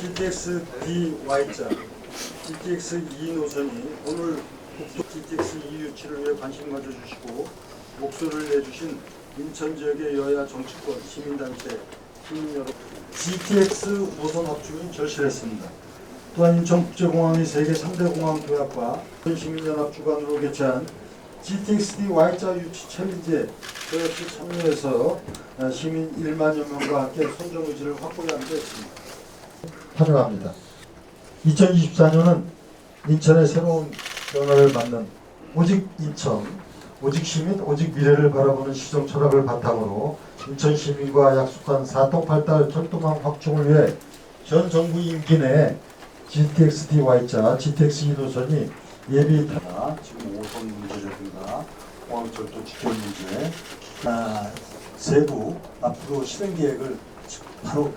GTX DY자 GTX 2 노선이 오늘 국도 GTX 2 유치를 위해 관심 가져주시고 목소리를 내주신 인천 지역의 여야 정치권 시민단체 시민 여러분 GTX 노선 합축은 절실했습니다. 또한 인천국제공항이 세계 3대 공항 조약과 시민연합 주관으로 개최한 GTX-D Y자 유치 챌린지에 저 역시 참여해서 어, 시민 1만여 명과 함께 선정 의지를 확고히 하는 데 있습니다. 환영합니다. 2024년은 인천의 새로운 변화를 맞는 오직 인천, 오직 시민, 오직 미래를 바라보는 시정 철학을 바탕으로 인천 시민과 약속한 4통팔달 철도망 확충을 위해 전 정부 임기 내에 GTX-D Y자, GTX-E 노선이 예비 지금 5선 문제라든가 공항철도 직결 문제 아, 세부 앞으로 실행 계획을 바로